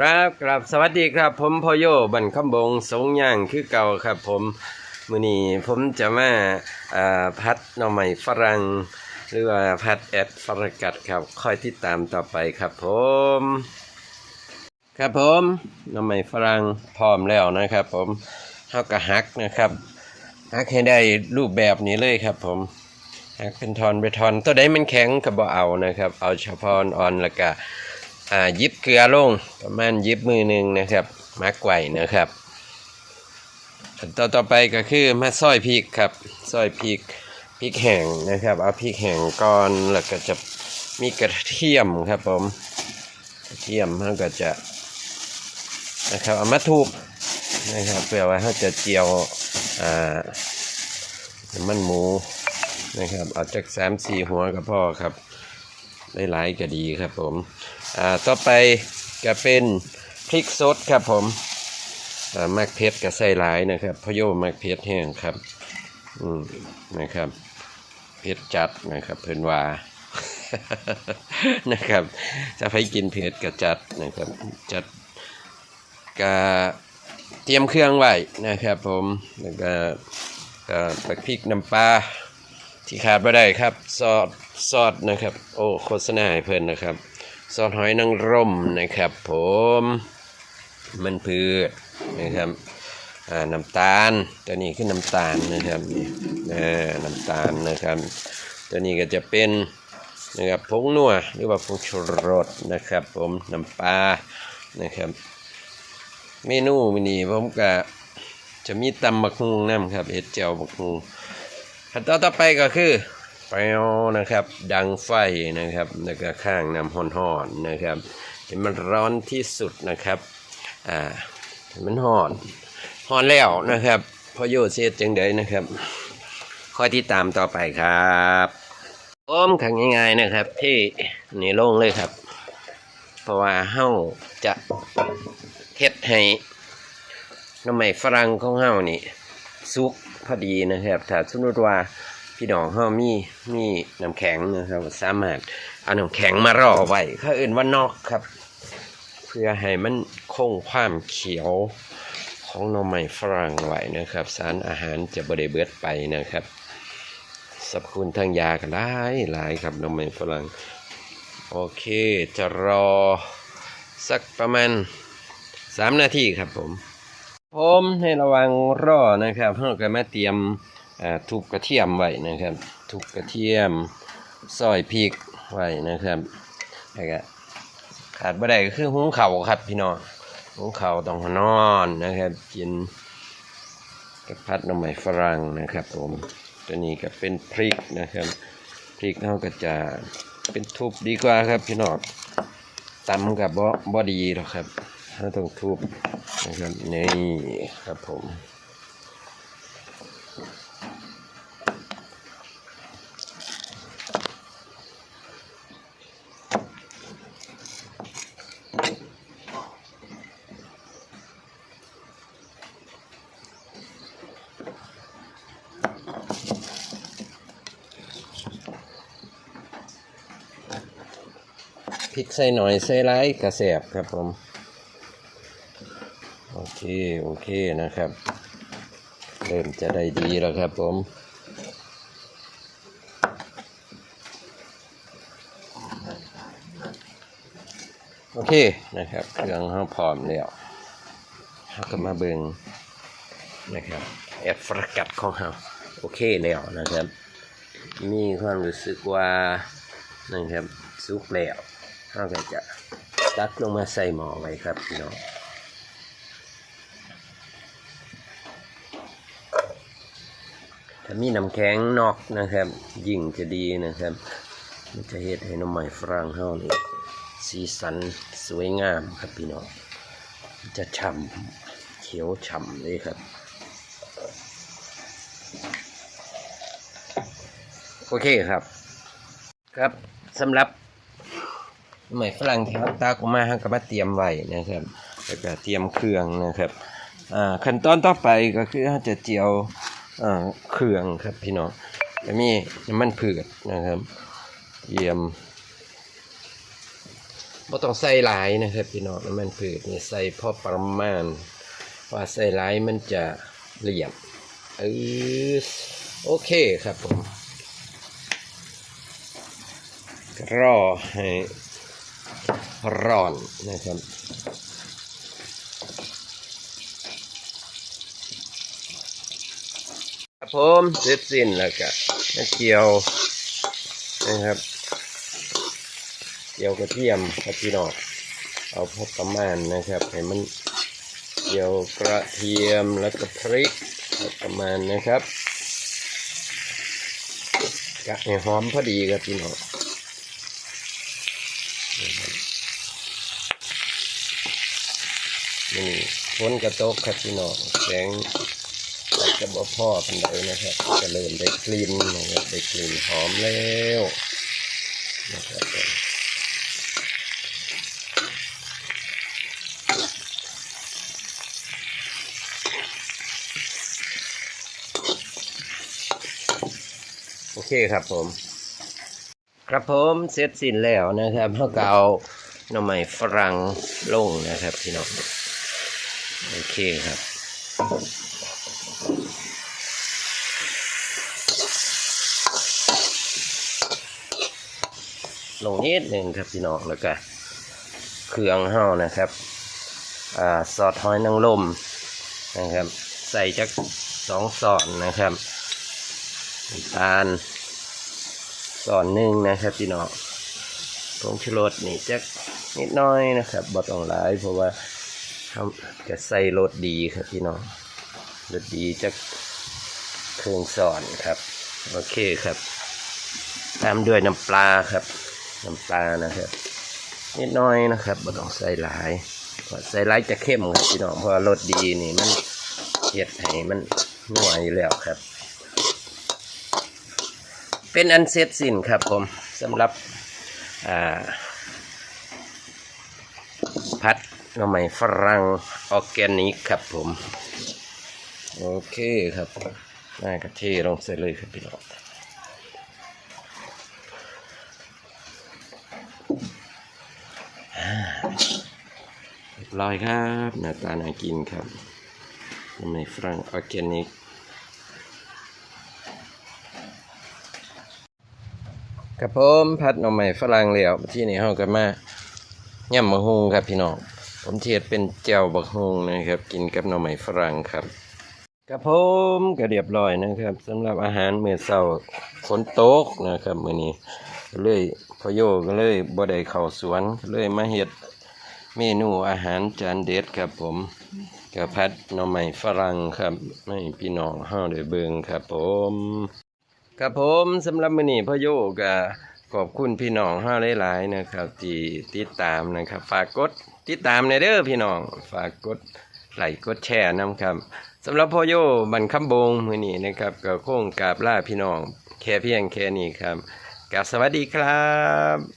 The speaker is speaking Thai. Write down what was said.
ครับครับสวัสดีครับ ผมพอโยบันคำบงสงย่างคือเก่าครับ ผมมื้อนี้ผมจะมาพัดหน่อไม้ฝรั่งหรือว่าพัดแอดฟรกัดครับคอยติดตามต่อไปครับ ผม ครับผมหน่อไม้ฝรั่งพร้อมแล้วนะครับ ผมเท่ากับฮักนะครับฮักให้ได้รูปแบบนี้เลยครับ ผมฮักเป็นทอนไปทอนตัวใดมันแข็งก็บ่เอานะครับ เอาเฉพาะอ่อนแล้วก็ อ่ายิบเกลือลงประมาณยิบมือหนึ่งนะครับมักไว้นะครับขั้นตอต่อไปก็คือมาซอยพริกครับซอยพริกพริกแห้งนะครับเอาพริกแห้งก่อนแล้วก็จะมีกระเทียมครับผมกระเทียมมันก็จะนะครับเอามาทุบนะครับเพื่อว่าเขาจะเจียวอ่าน้ำมันหมูนะครับเอาจากสามสี่หัวก็พอครับหลายๆก็ดีครับผม อ่าต่อไปก็เป็นพริกสดครับผมอ่ามักเผ็ดก็ใส่หลายนะครับพโยมักเผ็ดแห้งครับอืมนะครับเผ็ดจัดนะครับเพิ่นว่านะครับจะไปกินเผ็ดก็จัดนะครับจัดก็เตรียมเครื่องไว้นะครับผมแล้วก็ก็ปักพริกน้ำปลาที่ขาดไม่ได้ครับซอสซอสนะครับ โอ้โฆษณาให้เพิ่นนะครับ ซอสหอยนางรมนะครับ ผมมันพืชนะครับน้ำตาลตัวนี้คือน้ำตาลนะครับน้ำตาลนะครับ ตัวนี้ก็จะเป็นนะครับผงนัวหรือว่าผงชูรสนะครับ ผมน้ำปลานะครับ เมนูมินี้ผมก็จะมีตำบักฮุงน้ำครับเห็ดเจียวบักฮุงขั้นตอนต่อไปก็คือ ไปเอานะครับ ดังไฟนะครับแล้วก็ข้างน้ำห่อนๆนะครับให้มันร้อนที่สุดนะครับอ่ามันห่อนห่อนแล้วนะครับพอโยเสียจังไดนะครับคอยที่ตามต่อไปครับอ้อมขังง่ายๆนะครับที่นี่ลงเลยครับ เพราะว่าเฮาจะเฮ็ดให้น้ำใหม่ฝรั่งของเฮานี่ซุกพอดีนะครับถ้าสมมติว่า พี่น้องเฮามีมีน้ำแข็งนะครับ สามารถเอาน้ำแข็งมารอไว้เขาอื่นว่านอกครับ เพื่อให้มันคงความเขียวของหน่อไม้ฝรั่งไว้นะครับ สารอาหารจะบริเบิดไปนะครับสรรพคุณทางยาก็หลายหลายครับหน่อไม้ฝรั่งโอเคจะรอสักประมาณสามนาทีครับผม ผมให้ระวังรอนะครับเราก็มาเตรียม ทุบกระเทียมไว้นะครับ ทุบกระเทียมซอยพริกไว้นะครับแล้วก็ขาดบ่ได้ก็คือหุงเข่าครับ พี่น้องหุงเข่าต้องนอนนะครับ กินกับพัดหน่อไม้ฝรั่งนะครับ ผมตัวนี้ก็เป็นพริกนะครับพริกเราก็จะเป็นทุบดีกว่าครับ พี่น้องตำกับบ่บดีหรอกครับเราต้องทุบนะครับนี่ครับผม พริกใส่หน่อยใส่ไรกระแสบครับผม โอเค โอเคนะครับ เริ่มจะได้ดีแล้วครับผมโอเคนะครับเครื่องห้องพร้อมแล้วเราก็มาเบิงนะครับแอดฟรกัดของเราโอเคแล้วนะครับ มีความรู้สึกว่านะครับสุกแล้ว เราก็จะตักลงมาใส่หม้อไว้ครับพี่น้องถ้ามีน้ำแข็งนอกนะครับ ยิ่งจะดีนะครับ มันจะเฮ็ดให้น้ำใหม่ฝรั่งเฮานี่สีสันสวยงามครับพี่น้อง จะฉ่ำเขียวฉ่ำเลยครับ โอเคครับ ครับสำหรับ ใหม่ฝรั่งที่เราตากออกมาเราก็มาเตรียมไว้นะครับแล้วก็เตรียมเครื่องนะครับอ่าขั้นตอนต่อไปก็คือเราจะเจียวอ่าเครื่องครับพี่น้องจะมีน้ำมันพืชนะครับเยี่ยมบ่ต้องใส่หลายนะครับพี่น้องน้ำมันพืชนี่ใส่พอประมาณว่าใส่หลายมันจะเหลี่ยมเออโอเคครับผมรอให้ ร้อนนะครับครับผมเสร็จสิ้นแล้วก็มาเจียวนะครับเจียวกระเทียมครับพี่น้องเอาพอประมาณนะครับให้มันเจียวกระเทียมแล้วก็พริกพอประมาณนะครับกะให้หอมพอดีครับพี่น้องนะครับ นี่ฝนกระตกครับพี่น้องแสงแต่จะบ่พ่อปันใดนะครับจะเริ่มได้กลิ่นนะครับได้กลิ่นหอมแล้วนะครับโอเคครับผม ครับผมเสร็จสิ้นแล้วนะครับเพื่อเกเอาหน่อไม้ฝรั่งลงนะครับพี่น้อง โอเคครับลงนิดหนึ่งครับพี่น้องแล้วก็เครื่องเฮานะครับอ่าซอสหอยนางรมนะครับ ใส่จักสองซอนนะครับตาลซอนหนึ่งนะครับพี่น้องผงชูรสนี่จักนิดน้อยนะครับบ่ต้องหลายเพราะว่า เขาจะใส่รสดีครับพี่น้องรสดีจักเครื่องซอนครับ โอเคครับ ตามด้วยน้ำปลาครับ น้ำปลานะครับ นิดน้อยนะครับไม่ต้องใส่หลายใส่หลายจะเข้มครับพี่น้องเพราะว่ารสดีนี่มันเห็ดให้มันนัวอยู่แล้วครับ เป็นอันเสร็จสิ้นครับผมสำหรับอ่าพัด หน่อไม้ฝรั่งออร์แกนิกครับผม โอเคครับน่ากระเทลงใส่เลยครับพี่น้องเรียบร้อยครับหน้าตาน่ากินครับทำไมฝรั่งออร์แกนิกครับผมพัดหน่อไม้ฝรั่งแล้วที่นี่เฮากันมาย่ำมะฮุงครับพี่น้อง ผมเทียดเป็นเจียวบักฮงนะครับ กินกับหน่อไม้ฝรั่งครับครับผมก็เรียบร้อยนะครับสำหรับอาหารมื้อเช้าฝนตกนะครับมื้อนี้เลยพโยก็เลยบ่ได้เข้าสวนเลยมาเฮ็ดเมนูอาหารจานเด็ดครับผมกะพัดหน่อไม้ฝรั่งครับไม่พี่น้องเฮาได้เบิ่งครับผมครับผมสำหรับมื้อนี้พโยก็ ขอบคุณพี่น้องห้าหลายๆนะครับที่ติดตามนะครับ ฝากกดติดตามในเด้อพี่น้อง ฝากกดไลค์กดแชร์นะครับสำหรับพ่อโยบันคำบงมือนี้นะครับก็คงกราบลาพี่น้อง แค่เพียงแค่นี้ครับกับสวัสดีครับ